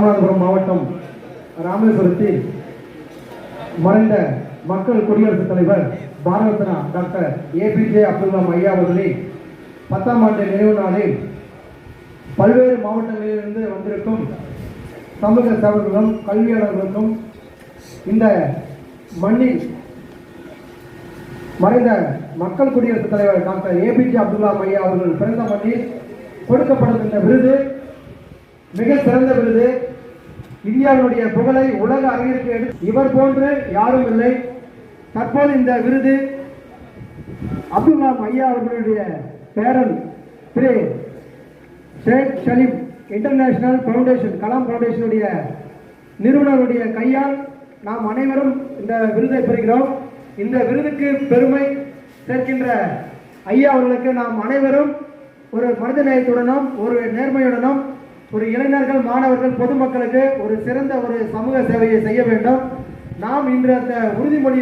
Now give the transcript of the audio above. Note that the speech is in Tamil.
ராமநாதபுரம் மாவட்டம் ராமேஸ்வரத்தில் மறைந்த மக்கள் குடியரசுத் தலைவர் பாரதரத்னா டாக்டர் ஏபிஜே அப்துல் கலாம் ஐயா அவர்களின் பத்தாம் ஆண்டு நினைவு நாளில் பல்வேறு மாவட்டங்களிலிருந்து வந்திருக்கும் சமூக சேவர்களும் கல்வியாளர்களுக்கும் இந்த மண்ணில் மறைந்த மக்கள் குடியரசுத் தலைவர் டாக்டர் ஏபிஜே அப்துல் ஐயா அவர்கள் பிறந்த மண்ணில் கொடுக்கப்படுகின்ற விருது மிக சிறந்த விருது இந்தியாவினுடைய புகழை உலக அரங்கிற்கு எடுத்து இவர் போன்று யாரும் இல்லை. தற்போது இந்த விருது அப்துல் கலாம் ஐயா அவர்களுடைய பேரன் திரு ஷேக் சலீம் இன்டர்நேஷனல் ஃபவுண்டேஷன் கலாம் ஃபவுண்டேஷனுடைய நிறுவனருடைய கையால் நாம் அனைவரும் இந்த விருதை பெறுகிறோம். இந்த விருதுக்கு பெருமை சேர்க்கின்ற ஐயா அவர்களுக்கு நாம் அனைவரும் ஒரு மனித நேயத்துடனும் ஒரு நேர்மையுடனும் ஒரு இளைஞர்கள் மாணவர்கள் பொதுமக்களுக்கு ஒரு சிறந்த ஒரு சமூக சேவையை செய்ய வேண்டும். நாம் இன்று அந்த உறுதிமொழி